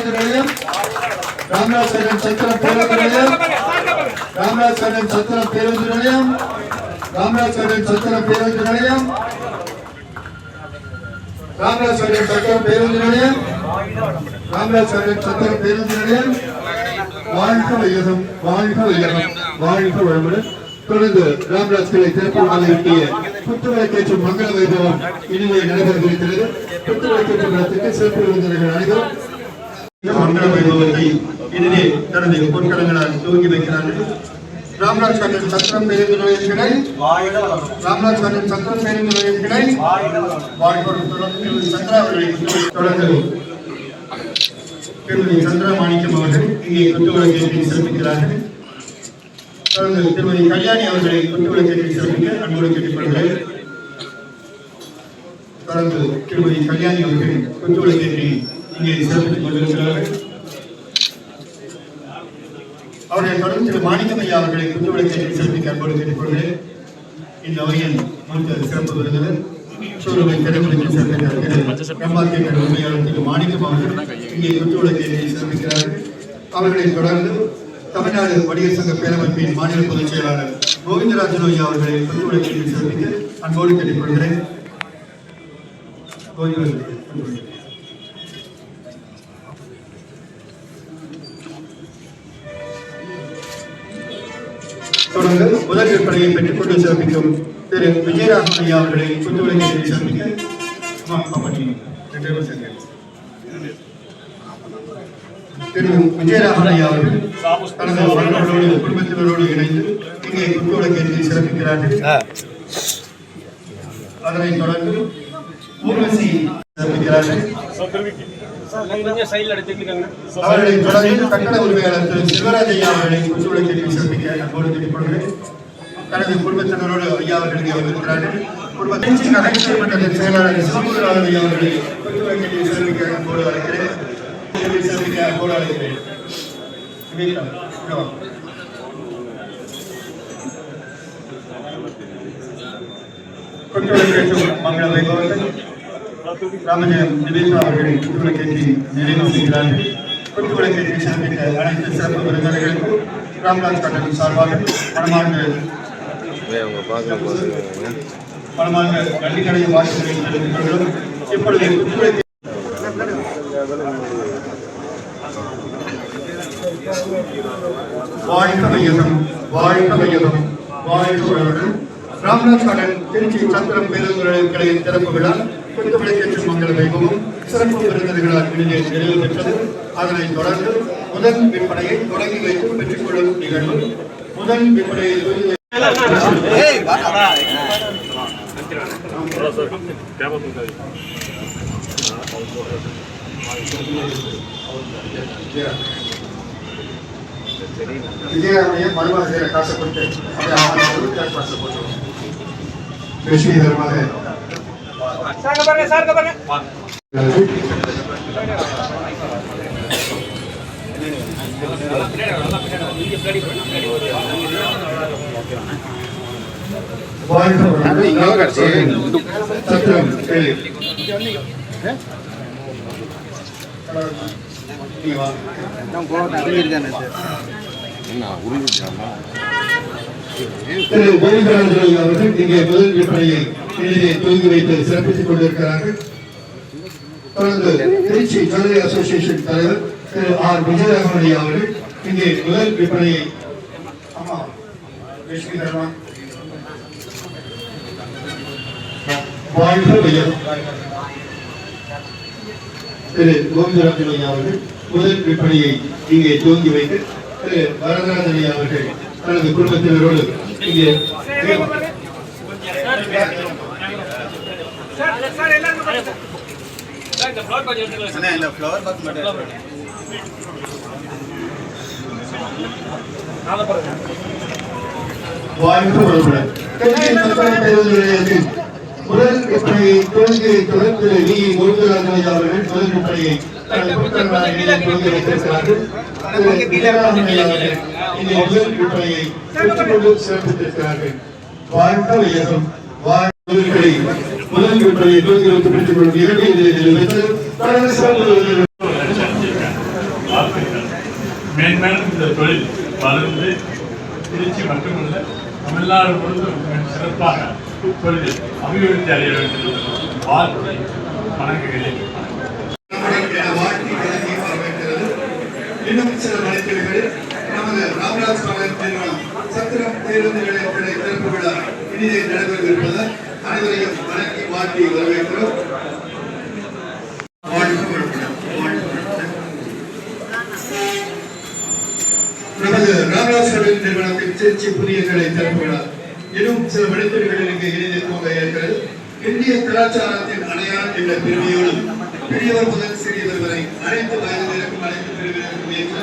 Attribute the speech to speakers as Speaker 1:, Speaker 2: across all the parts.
Speaker 1: சத்திரம் பேருந்து நிலையம் சத்திரம் பேருந்து நிலையம் ராமநாதன் சத்திரம் பேருந்து நிலையம் ராமநாதன் சத்திரம் பேருந்து நிலையம் ராமநாதன் சத்திரம் பேருந்து நிலையம் ராமநாதன் சத்திரம் பேருந்து வாழ்க வையகம் வாழ்க வையகம் வாழ்க வளமுடன். தொடர்ந்து ராம்ராஜ் கிளை திறப்பு மாலையிட்டிய புத்துவிளக்கேற்றும் மங்கள வைபவம் இனிமே நடைபெறுகிறது புத்துவிளக்கேற்றும் சிறப்பு விருந்தினர்கள் அனைவரும் மங்கள வைபவத்தை இதிலே தனது பொற்கடங்களால் துவங்கி வைக்கிறார்கள். ராம்ராஜ் கண்ணன் சத்திரம் பேருந்து நிலையத்தினை ராம்ராஜ் கண்ணன் சத்திரம் பேருந்து நிலையத்தினை வாழ்வோடு சந்திரா அவர்களை தொடர்ந்து திருமதி சந்திரா மாணிக்கம் அவர்கள் இங்கே சிறப்பிக்கிறார்கள். தொடர்ந்து திருமதி கல்யாணி அவர்களை குத்துவிளக்கேற்றி சிறப்பிக்க அன்போடு கேட்டுக்கொள்கிறேன். தொடர்ந்து திருமதி கல்யாணி அவர்கள் இங்கே சிறப்பித்துக் கொண்டிருக்கிறார்கள் அவர்களை தொடர்ந்து திரு அவர்களை குத்துவிளக்கேற்றி சிறப்பிக்க அன்போடு கேட்டுக்கொள்கிறேன். இந்த அவையின் மூத்த சிறப்பு விருந்தினர் சூரவை திரைப்படத்தில் சிறப்பிக்கிறார்கள் பிரம்மாத்திய உண்மையாளர் திரு மாணிக்கம் அவர்கள் இங்கே சிறப்பிக்கிறார்கள் அவர்களை தொடர்ந்து தமிழ்நாடு வணிகர் சங்க பேரமைப்பின் மாநில பொதுச் செயலாளர் கோவிந்தராஜன் ஐயா அவர்களை குத்துவிளக்கேற்றி சிறப்பிக்க அன்போடு கேட்டுக்கொள்கிறேன். கோவிந்தராஜன் தொடர்ந்து முதல் விற்பனையை பெற்றுக்கொண்டு சிறப்பிக்கும் திரு விஜயராகவன் ஐயா அவர்களை குத்துவிளக்கேற்றி சிறப்பிக்க. திரு அவர்கள் தனது உறவினர்களோடு குடும்பத்தினரோடு இணைந்து இங்கே குத்துவிளக்கேற்றி சிறப்பிக்கிறார்கள். அதனைத் தொடர்ந்து ஊர்வசி சிறப்பிக்கிறார்கள். அவர்களின் தொடர்ந்து கட்டட உரிமையாளர் சிவராஜ் ஐயா அவர்களை குத்துவிளக்கேற்றி சிறப்பிக்க அன்போடு கேட்டுக்கொள்கிறேன். தனது குடும்பத்தினரோடு ஐயா அவர்கள் இங்கே குடும்பத்தின் நகைச்சுவை மன்றத்தின் செயலாளர் சிவமுகராஜன் ஐயா அவர்களை குத்துவிளக்கேற்றி சிறப்பிக்க அன்போடு அழைக்கிறேன். சிறப்பிக்க அன்போடு அழைக்கிறேன். மங்கள வைபவத்தை ராமஜெயம் நிவேதா அவர்களை குத்துவிளக்கேற்றி நிறைவு செய்கிறார்கள் குத்துவிளக்கேற்றி சிறப்பித்த அனைத்து சிறப்பு விருந்தினர்களுக்கும் ராம்நாத் கட்டணம் சார்பாக மனமார்ந்த மனமார்ந்த நன்றிகளை இப்பொழுது குத்துவிளக்கு வாழ்க வையகம் வாழ்க வையகம் வாழ்க ராம்நாத் கடன் திருச்சி சத்திரம் பேருந்து நிலையம் திறப்பு விழா வைபவம் சிறப்பு விருந்தினர்களால் இனிதே நிறைவு பெற்றது அதனைத் தொடர்ந்து முதல் விற்பனையை தொடங்கி வைத்து பெற்றுக்கொள்ளும் நிகழ்வு முதல் விற்பனையில் இருந்து விஜயராமைய மருமக செய்கிற காசை கொடுத்து அப்படியே அவங்க கொடுத்து காசை போட்டு வெற்றி தருமாக வாழ்க வளமுடன். திரு கோவிந்தராஜன் அவர்கள் இங்கே முதல் விற்பனையை இதிலே துவங்கி வைத்து சிறப்பித்துக் கொண்டிருக்கிறார்கள் தொடர்ந்து திருச்சி ஜுவல்லரி அசோசியேஷன் தலைவர் திரு ஆர் விஜயராகவன் அவர்கள் இங்கே முதல் விற்பனையை ஆமா லட்சுமி தர்மா வாழ்க வையம் திரு கோவிந்தராஜன் அவர்கள் முதல் விற்பனையை இங்கே துவங்கி வைத்து திரு வரதராஜன் அவர்கள் தனது குடும்பத்தினரோடு இங்கே பேருந்து நிலையத்தில் முதல் தொடர்ந்து முருகராஜன் ஐயா அவர்கள் முதல் தனது வைத்திருக்கிறார்கள் திரு விஜயராகவன் ஐயா முதல் விற்பனை பிடித்துக் கொள்ளும் இரண்டு இதில் வைத்து
Speaker 2: மேன்மேலும் இந்த தொழில் வளர்ந்து திருச்சி மட்டுமல்ல தமிழ்நாடு முழுவதும் சிறப்பாக தொழில் அபிவிருத்தி அடைய வேண்டும் என்று வணங்குகிறேன்
Speaker 1: நம்முடைய வாழ்க்கை விளங்கி வரவேற்கிறது இன்னும் சில மணித்துறைகளில் நமது ராமராஜ் காலேஜ் நிறுவனம் சத்திரம் பேருந்து நிலையத்தினை திறப்பு விழா இனிதே நடைபெறவிருப்பதால் அனைவரையும் வணங்கி வாழ்த்தி வரவேற்கிறோம். நமது ராமராஜ் காலேஜ் நிறுவனத்தின் திருச்சி புதிய கிளை திறப்பு விழா. இன்னும் சில மணித்துறைகளில் இங்கு இனிதே துவங்க இருக்கிறது. இந்திய கலாச்சாரத்தின் அடையாளம் என்ற பெருமையோடும் பெரியவர் முதல் சிறியவர் வரை அனைத்து வயதினருக்கும் அனைத்து பிரிவினருக்கும் ஏற்ற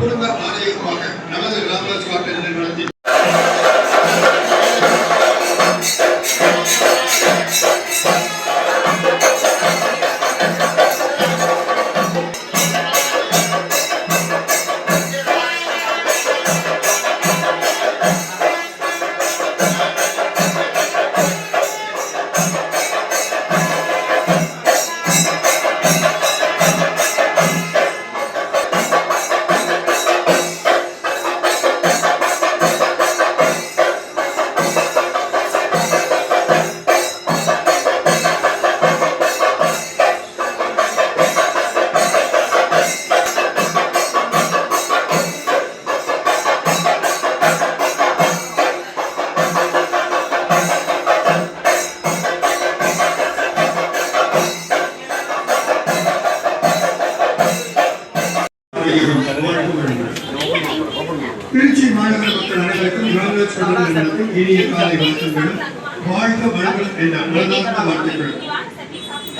Speaker 1: குடும்ப ராமராஜ் காலேஜ்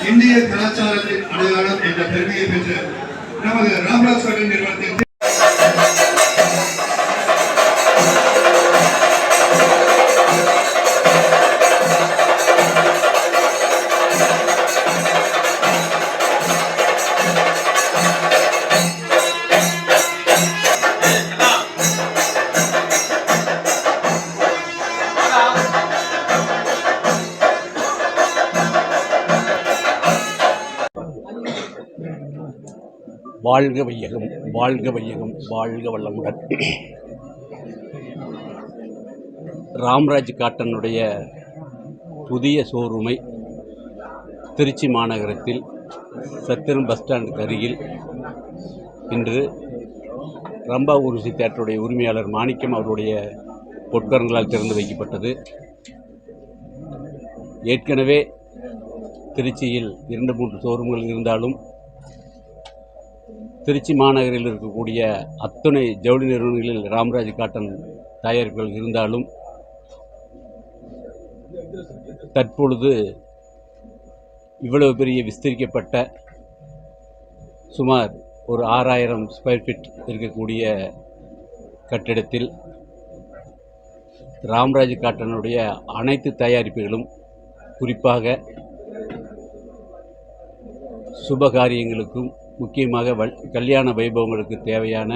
Speaker 1: இந்திய கலாச்சாரத்தின் அடையாளம் என்ற பெருமையை பெற்ற நமது ராம்ராஜ் நிறுவனத்தின்
Speaker 3: வாழ்க வையகம் வாழ்க வையகம் வாழ்க வல்லமுடன் ராம்ராஜ் காட்டனுடைய புதிய ஷோரூமை திருச்சி மாநகரத்தில் சத்திரம் பஸ் ஸ்டாண்டுக்கு அருகில் இன்று ரம்பா ஊர்சி தேட்டருடைய உரிமையாளர் மாணிக்கம் அவருடைய பொற்கரங்களால் திறந்து வைக்கப்பட்டது. ஏற்கனவே திருச்சியில் இரண்டு மூன்று ஷோரூம்கள் இருந்தாலும் திருச்சி மாநகரில் இருக்கக்கூடிய அத்துணை ஜவுளி நிறுவனங்களில் ராமராஜ் காட்டன் தயாரிப்புகள் இருந்தாலும் தற்பொழுது இவ்வளவு பெரிய விஸ்தரிக்கப்பட்ட சுமார் ஒரு ஆறாயிரம் ஸ்கொயர் ஃபீட் இருக்கக்கூடிய கட்டிடத்தில் ராம்ராஜ் காட்டனுடைய அனைத்து தயாரிப்புகளும் குறிப்பாக சுபகாரியங்களுக்கும் முக்கியமாக வல் கல்யாண வைபவங்களுக்கு தேவையான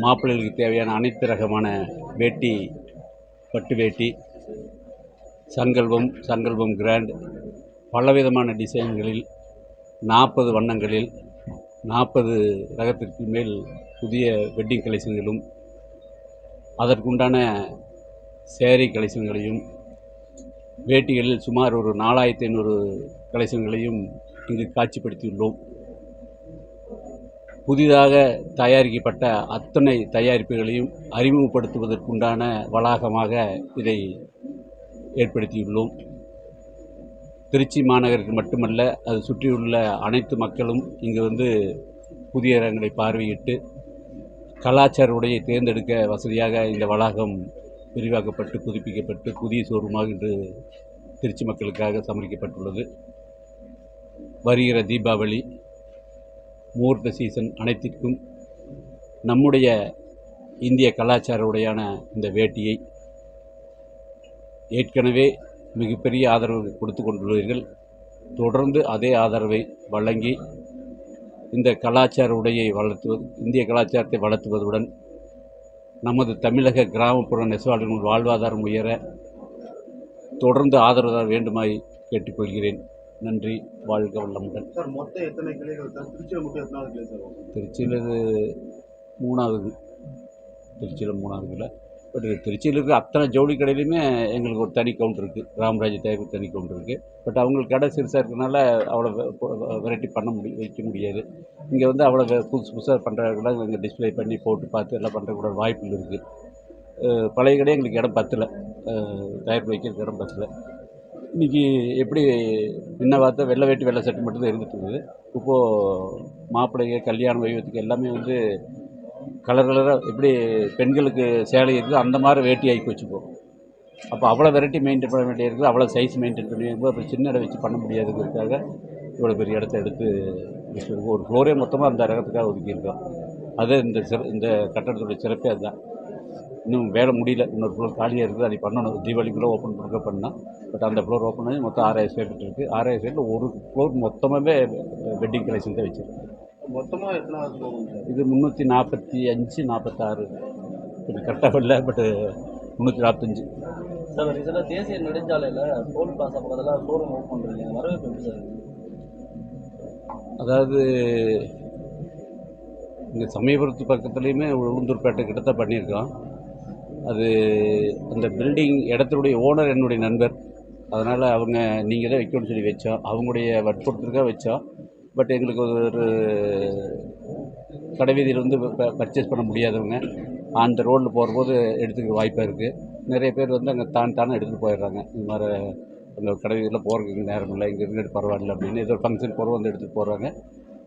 Speaker 3: மாப்பிள்ளைகளுக்கு தேவையான அனைத்து ரகமான வேட்டி பட்டு வேட்டி சங்கல்பம் சங்கல்பம் கிராண்ட் பலவிதமான டிசைன்களில் நாற்பது வண்ணங்களில் நாற்பது ரகத்திற்கு மேல் புதிய வெட்டிங் கலெக்ஷன்களும் அதற்குண்டான சேரீ கலெக்ஷன்களையும் வேட்டிகளில் சுமார் ஒரு நாலாயிரத்தி ஐநூறு கலெக்ஷன்களையும் இங்கு காட்சிப்படுத்தியுள்ளோம். புதிதாக தயாரிக்கப்பட்ட அத்தனை தயாரிப்புகளையும் அறிமுகப்படுத்துவதற்குண்டான வளாகமாக இதை ஏற்படுத்தியுள்ளோம். திருச்சி மாநகருக்கு மட்டுமல்ல அது சுற்றியுள்ள அனைத்து மக்களும் இங்கு வந்து புதிய இடங்களை பார்வையிட்டு கலாச்சார உடையை தேர்ந்தெடுக்க வசதியாக இந்த வளாகம் விரிவாக்கப்பட்டு புதுப்பிக்கப்பட்டு புதிய ஷோரூமாக இன்று திருச்சி மக்களுக்காக சமர்ப்பிக்கப்பட்டுள்ளது. வருகிற தீபாவளி முகூர்த்த சீசன் அனைத்திற்கும் நம்முடைய இந்திய கலாச்சார உடையான இந்த வேட்டியை ஏற்கனவே மிகப்பெரிய ஆதரவு கொடுத்து கொண்டுள்ளீர்கள். தொடர்ந்து அதே ஆதரவை வழங்கி இந்த கலாச்சார உடையை வளர்த்துவது இந்திய கலாச்சாரத்தை வளர்த்துவதுடன் நமது தமிழக கிராமப்புற நெசவாளர்கள் வாழ்வாதாரம் உயர தொடர்ந்து ஆதரவு தர வேண்டுமாய் கேட்டுக்கொள்கிறேன். நன்றி வாழ்க வளமுடன்.
Speaker 4: சார் மொத்தம் எத்தனை கிளைகள் சார்? திருச்சியில் மட்டும் எத்தனாவது கிளை சார்?
Speaker 3: திருச்சியில் இது மூணாவது திருச்சியில் மூணாவது கிலோ பட் திருச்சியில் இருக்கிற அத்தனை ஜவுளி கடையிலையுமே எங்களுக்கு ஒரு தனி கவுண்டர் இருக்குது ராமராஜ் தயாரிப்பு தனி கவுண்டர் இருக்குது பட் அவங்களுக்கு கடை சிறுசாக இருக்கிறனால அவ்வளோ வெரைட்டி பண்ண முடியும் வைக்க முடியாது. இங்கே வந்து அவ்வளோ புதுசு புதுசாக பண்ணுறவங்களாம் இங்கே டிஸ்ப்ளே பண்ணி போட்டு பார்த்து எல்லாம் பண்ணுறக்கூட வாய்ப்புகள் இருக்குது பழைய கடை எங்களுக்கு இடம் பத்தலை. தயாரிப்பு வைக்கிறதுக்கு இடம் பத்தலை. இன்றைக்கி எப்படி முன்ன பார்த்த வெள்ளை வேட்டி வெள்ளை சட்டை மட்டும்தான் இருந்துட்டு இருக்குது. இப்போது மாப்பிள்ளைங்க கல்யாணம் வைவத்துக்கு எல்லாமே வந்து கலர் கலராக எப்படி பெண்களுக்கு சேலை இருக்குது அந்த மாதிரி வேட்டி ஆகி வச்சுப்போம். அப்போ அவ்வளோ வெரைட்டி மெயின்டைன் பண்ண வேண்டியிருக்குது அவ்வளோ சைஸ் மெயின்டைன் பண்ணி அப்புறம் சின்ன இடம் வச்சு பண்ண முடியாதுங்கிறதுக்காக இவ்வளோ பெரிய இடத்த எடுத்து வச்சுருக்கோம். ஒரு ஃப்ளோரே மொத்தமாக அந்த ரகத்துக்காக ஒதுக்கியிருக்கோம். அது இந்த சிற இந்த கட்டடத்துடைய சிறப்பே அதுதான். இன்னும் வேலை முடியல. இன்னொரு ஃப்ளோர் காலியாக இருக்குது. அதை பண்ணணும். தீபாவளிக்குள்ளே ஓப்பன் பண்ண பண்ணால் பட் அந்த ஃப்ளோர் ஓப்பன் பண்ணி மொத்தம் ஆறாயிரம் ஸ்கொயர் ஃபீட் இருக்குது ஆறாயிரம் ஸ்கொயரில் ஒரு ஃப்ளோர் மொத்தமாகவே வெட்டிங் கலெக்ஷன் தான் வச்சுருக்கோம்.
Speaker 4: மொத்தமா எத்தனாவது
Speaker 3: இது முந்நூற்றி நாற்பத்தி அஞ்சு நாற்பத்தாறு இது கரெக்டாக இல்லை பட்டு முந்நூற்றி நாற்பத்தஞ்சு
Speaker 5: சார் ரீசெண்டாக தேசிய நெடுஞ்சாலையில் டோல் பிளாசா பக்கத்தில் ஷோரூம் ஓப்பன் பண்ணுறீங்க வரவேற்பு எப்படி சார்?
Speaker 3: அதாவது இங்கே சமயபுரத்து பக்கத்துலேயுமே உளுந்தூர்பேட்டை கிட்ட தான் பண்ணியிருக்கோம். அது அந்த பில்டிங் இடத்துடைய ஓனர் என்னுடைய நண்பர். அதனால் அவங்க நீங்கள் தான் வைக்கணும்னு சொல்லி வச்சோம். அவங்களுடைய வற்புறுத்தலுக்காக வச்சோம். பட் எங்களுக்கு ஒரு கடைவீதியில் வந்து பர்ச்சேஸ் பண்ண முடியாதவங்க அந்த ரோட்டில் போகிறபோது எடுத்துக்க வாய்ப்பாக இருக்குது நிறைய பேர் வந்து அங்கே தான் தானே எடுத்துகிட்டு போயிடுறாங்க. இந்த மாதிரி அந்த கடைவீதியில் போகிறதுக்கு நேரம் இல்லை இங்கே இருந்து பரவாயில்ல அப்படின்னு ஏதோ ஃபங்க்ஷன் போகிறோம் வந்து எடுத்துகிட்டு போகிறாங்க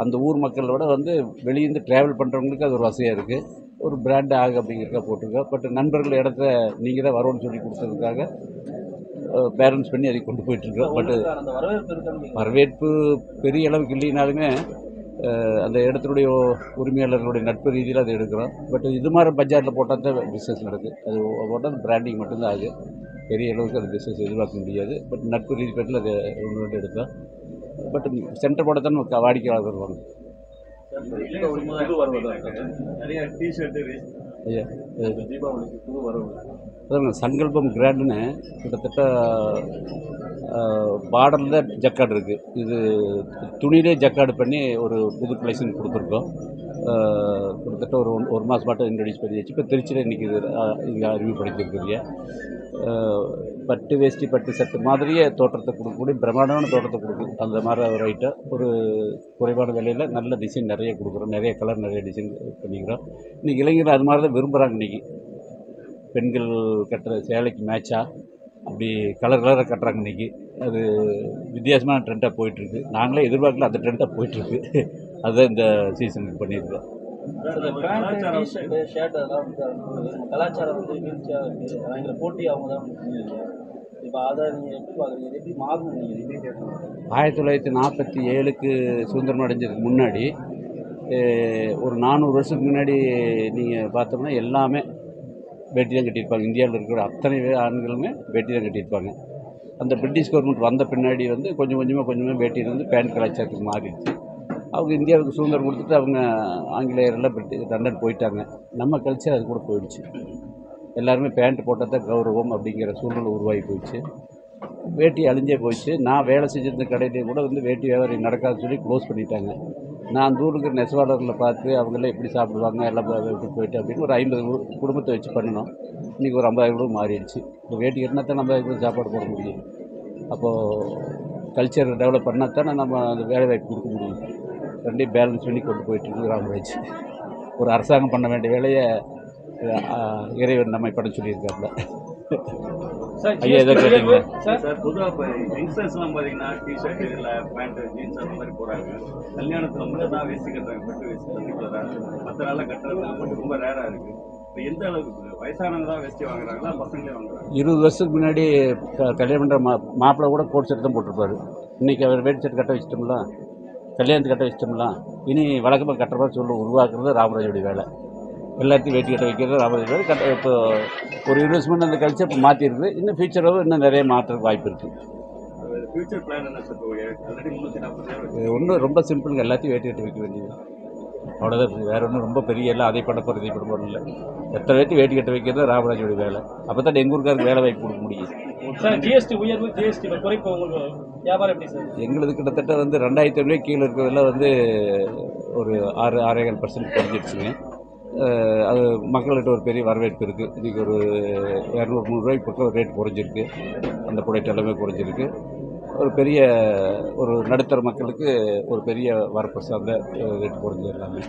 Speaker 3: அந்த ஊர் மக்களோட விட வந்து வெளியேருந்து ட்ராவல் பண்ணுறவங்களுக்கு அது ஒரு வசதியாக இருக்குது ஒரு பிராண்ட் ஆகு அப்படிங்கிறக்க போட்டிருக்கோம் பட் நண்பர்கள் இடத்த நீங்கள் தான் வரும்னு சொல்லி கொடுத்ததுக்காக பேரண்ட்ஸ் பண்ணி அதை கொண்டு போயிட்டுருக்கோம் பட்
Speaker 5: அந்த வரவேற்பு
Speaker 3: பெரிய அளவுக்கு இல்லைனாலுமே அந்த இடத்துடைய உரிமையாளர்களுடைய நட்பு ரீதியில் அதை எடுக்கிறோம். பட் இது மாதிரி பஜாரில் போட்டால் தான் பிஸ்னஸ் நடக்குது. அது போட்டால் பிராண்டிங் மட்டும்தான் ஆகுது. பெரிய அளவுக்கு அது பிஸ்னஸ் எதிர்பார்க்க முடியாது. பட் நட்பு ரீதி பேட்டில் அதை ஒன்று ரெண்டு எடுத்தோம். பட் சென்டர் போட தான் வாடிக்கையாளர் வருவாங்க.
Speaker 4: புது வரவு தான் சார். நிறைய டிஷர்ட்டு
Speaker 3: ஐயா இது
Speaker 4: தீபாவளிக்கு புது வரவு
Speaker 3: அதாங்க சங்கல்பம் கிராண்டுன்னு கிட்டத்தட்ட பார்டரில் ஜக்காடு இருக்குது இது துணியிலே ஜக்காடு பண்ணி ஒரு புது கலெக்ஷன் கொடுத்துருக்கோம். கிட்டத்தட்ட ஒரு ஒரு மாதம் மட்டும் இன்ட்ரடியூஸ் பண்ணி வச்சு இப்போ திருச்சியில் இன்றைக்கி இது இங்கே அறிமுகப்படுத்தியிருக்கிறீங்க. அஹ், பட்டு வேஷ்டி பட்டு சட்டு மாதிரியே தோற்றத்தை கொடுக்கக்கூடிய பிரம்மாண்டமான தோற்றத்தை கொடுக்கும் அந்த மாதிரி ஒரு ஐட்டம் ஒரு குறைவான விலையில் நல்ல டிசைன் நிறைய கொடுக்குறோம் நிறைய கலர் நிறைய டிசைன் பண்ணிக்கிறோம் இன்றைக்கி இளைஞர்கள் அது மாதிரி தான் விரும்புகிறாங்க இன்றைக்கி பெண்கள் கட்டுற சேலைக்கு மேட்சாக அப்படி கலர் கலராக கட்டுறாங்க இன்றைக்கி அது வித்தியாசமான ட்ரெண்டாக போயிட்டுருக்கு. நாங்களே எதிர்பார்க்கல அந்த ட்ரெண்டாக போயிட்டுருக்கு. அதுதான் இந்த சீசனுக்கு பண்ணியிருக்கோம்.
Speaker 5: கலாச்சாரம் போட்டி அவங்க தான் இப்போ அதை நீங்கள் எப்படி பார்க்குறீங்க? எப்படி மாறும் நீங்கள்
Speaker 3: ஆயிரத்தி தொள்ளாயிரத்தி நாற்பத்தி ஏழுக்கு சுதந்திரம் அடைஞ்சதுக்கு முன்னாடி ஒரு நானூறு வருஷத்துக்கு முன்னாடி நீங்கள் பார்த்தோம்னா எல்லாமே வேட்டி தான் கட்டியிருப்பாங்க. இந்தியாவில் இருக்கிற அத்தனை ஆண்களுமே வேட்டி தான் கட்டியிருப்பாங்க. அந்த பிரிட்டிஷ் கவர்மெண்ட் வந்த பின்னாடி வந்து கொஞ்சம் கொஞ்சமாக கொஞ்சமாக வேட்டியிலிருந்து பேண்ட் கலாச்சாரத்துக்கு மாறிடுச்சு. அவங்க இந்தியாவுக்கு சுதந்திரம் கொடுத்துட்டு அவங்க ஆங்கிலேயரெல்லாம் பிரிட்டி லண்டன் போயிட்டாங்க. நம்ம கல்ச்சர் அது கூட போயிடுச்சு. எல்லாருமே பேண்ட் போட்டால் தான் கௌரவம் அப்படிங்கிற சூழ்நிலை உருவாகி போயிடுச்சு. வேட்டி அழிஞ்சே போச்சு நான் வேலை செஞ்சிருந்த கடையிலேயே கூட வந்து வேட்டி வியாபாரம் நடக்காதுன்னு சொல்லி க்ளோஸ் பண்ணிட்டாங்க. நான் அந்த ஊருக்கு நெசவாளர்களை பார்த்து அவங்களாம் எப்படி சாப்பிடுவாங்க எல்லாம் எப்படி போயிட்டு அப்படின்னு ஒரு ஐம்பது குடும்பத்தை வச்சு பண்ணினோம். இன்றைக்கி ஒரு ஐம்பதாயிரம் ரூபா மாறிடுச்சு. இப்போ வேட்டி இருந்தால் தான் நம்ம சாப்பாடு போட முடியும். அப்போது கல்ச்சர் டெவலப் பண்ணால் தானே நம்ம அந்த வேலை வாய்ப்பு கொடுக்க முடியும். ரெண்டையும் பேலன்ஸ் பண்ணி கொண்டு போயிட்டு ராமராஜ். ஒரு அரசாங்கம் பண்ண வேண்டிய வேலையை இறைவன் நம்மை பண்ண சொல்லியிருக்காப்புல. ஐயா கேட்டீங்களா?
Speaker 4: சார்? பொதுவாக இப்போ யங்ஸ்டர்ஸ்லாம் பார்த்தீங்கன்னா டிஷர்ட் இல்லை பேண்ட் ஜீன்ஸ் அந்த மாதிரி போகிறாங்க கல்யாணத்தில் மட்டும் தான் வேஸ்ட் கட்டுறாங்க பட்டு வேஸ்ட் பர்டிகுலராக மற்ற நாளில் கட்டுறது மட்டும் ரொம்ப ரேராக இருக்குது இப்போ எந்த அளவுக்கு வயசானவங்க தான் வேஸ்ட்டி வாங்குறாங்களா? பசங்களே வாங்குறாங்க
Speaker 3: இருபது வருஷத்துக்கு முன்னாடி க- கல்யாணம் பண்ணுற மா மாப்பிள்ளை கூட கோட் செட் தான் போட்டிருப்பாரு. இன்றைக்கி அவர் வேட்டி செட் கட்ட வச்சிட்டோம்ல கல்யாணத்துக்கு கட்ட வச்சிட்டோம்ல இனி வழக்கமாக கட்டுற மாதிரி சொல்லி உருவாக்குறது ராமராஜோடைய வேலை. எல்லாத்தையும் வேட்டி கட்ட வைக்கிறது ராமராஜ் வேலை கட்ட இப்போ ஒரு இன்வெஸ்ட்மெண்ட் அந்த கல்ச்சர் இப்போ மாற்றிருக்கு இன்னும் ஃபியூச்சராகவும் இன்னும் நிறைய மாற்றுறதுக்கு வாய்ப்பு இருக்குது
Speaker 4: நாற்பதாயிரம்
Speaker 3: ஒன்றும் ரொம்ப சிம்பிளுங்க எல்லாத்தையும் வேட்டி கட்ட வைக்க வேண்டியது. அவ்வளோதான் வேற ஒன்றும் ரொம்ப பெரிய எல்லாம் அதை பண்ண போகிறது இதை பண்ண போகிறது இல்லை. எத்தனை பேர்த்து வேட்டி கட்ட வைக்கிறது ராமராஜோட வேலை. அப்போ தான் எங்கள் ஊருக்காருக்கு வேலை வாய்ப்பு கொடுக்க முடியும்.
Speaker 5: ஜிஎஸ்டி உயர்வு ஜிஎஸ்டி குறைப்பு உங்களுக்கு வியாபாரம் எப்படி சார்
Speaker 3: எங்களது கிட்டத்தட்ட வந்து ரெண்டாயிரத்தி ஐநூறு கீழே இருக்கிறதெல்லாம் வந்து ஒரு ஆறு ஆறேகால் பர்சன்ட் குறைஞ்சிடுச்சுங்க அது மக்கள்கிட்ட ஒரு பெரிய வரவேற்பு இருக்குது இன்றைக்கி ஒரு இரநூறு முந்நூறுரூவாய்க்கு பக்கம் ரேட் குறைஞ்சிருக்கு. அந்த ப்ராடக்ட் எல்லாமே குறைஞ்சிருக்கு. ஒரு பெரிய ஒரு நடுத்தர மக்களுக்கு ஒரு பெரிய வரப்பு சார்ந்த ரேட் குறைஞ்சது எல்லாமே.